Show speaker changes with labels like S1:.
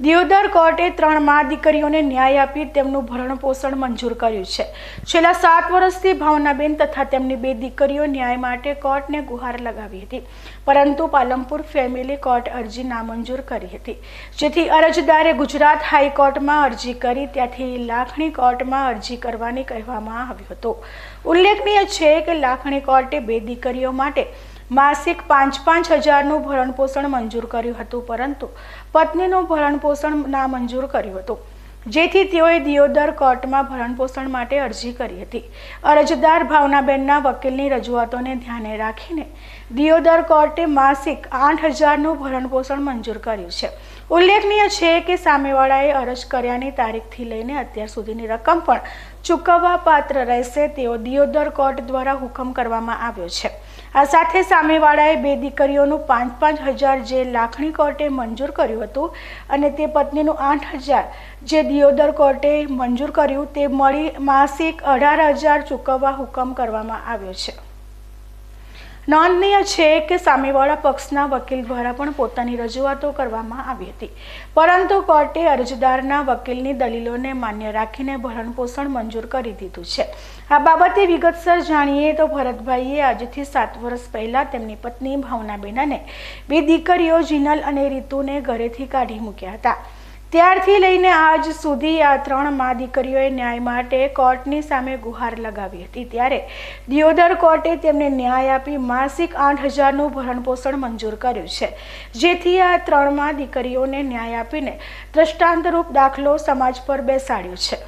S1: દિયોદર કોર્ટે ત્રણ મા દીકરીઓને ન્યાય આપી તેમનું ભરણ પોષણ મંજૂર કર્યું છે. છેલ્લા સાત વર્ષથી ભાવનાબેન તથા તેમની બે દીકરીઓ ન્યાય માટે કોર્ટને ગુહાર લગાવી હતી. પરંતુ પાલમપુર ફેમિલી કોર્ટ અરજી નામંજૂર કરી હતી. જેથી અરજદારે ગુજરાત હાઈકોર્ટમાં અરજી કરી, ત્યાંથી લાખણી કોર્ટમાં અરજી કરવાની કહેવામાં આવ્યું હતું. ઉલ્લેખનીય છે કે લાખણી કોર્ટે બે દીકરીઓ માટે માસિક પાંચ પાંચ હજારનું ભરણપોષણ મંજૂર કર્યું હતું, પરંતુ પત્નીનું ભરણપોષણ નામંજૂર કર્યું હતું. જેથી તેઓએ દિયોદર કોર્ટમાં ભરણપોષણ માટે અરજી કરી હતી. અરજદાર ભાવનાબેનના વકીલની રજૂઆતોને ધ્યાને રાખીને દિયોદર કોર્ટે માસિક આઠ હજારનું ભરણપોષણ મંજૂર કર્યું છે. ઉલ્લેખનીય છે કે સામેવાળાએ અરજ કર્યાની તારીખથી લઈને અત્યાર સુધીની રકમ પણ ચૂકવવા પાત્ર રહેશે તેવો દિયોદર કોર્ટ દ્વારા હુકમ કરવામાં આવ્યો છે. આ સાથે સામેવાળાએ બે દીકરીઓનું પાંચ પાંચ હજાર જે લાખણી કોર્ટે મંજૂર કર્યું હતું અને તે પત્નીનું આઠ હજાર જે દિયોદર કોર્ટે મંજૂર કર્યું તે મળી માસિક અઢાર હજાર ચૂકવવા હુકમ કરવામાં આવ્યો છે. નોંધનીય છે કે સામેવાળા પક્ષના વકીલ દ્વારા પણ પોતાની રજૂઆતો કરવામાં આવી હતી. પરંતુ કોર્ટે અરજદારના વકીલની દલીલોને માન્ય રાખીને ભરણપોષણ મંજૂર કરી દીધું છે. આ બાબતે વિગતસર જાણીએ તો ભરતભાઈએ આજથી સાત વર્ષ પહેલા તેમની પત્ની ભાવનાબેન અને બે દીકરીઓ જીનલ અને રીતુને ઘરેથી કાઢી મૂક્યા હતા. ત્યારથી લઈને આજ સુધી આ ત્રણ મા દીકરીઓએ ન્યાય માટે કોર્ટની સામે ગુહાર લગાવી હતી. ત્યારે દિયોદર કોર્ટે તેમને ન્યાય આપી માસિક આઠ હજારનું ભરણપોષણ મંજૂર કર્યું છે. જેથી આ ત્રણ મા દીકરીઓને ન્યાય આપીને દ્રષ્ટાંતરૂપ દાખલો સમાજ પર બેસાડ્યો છે.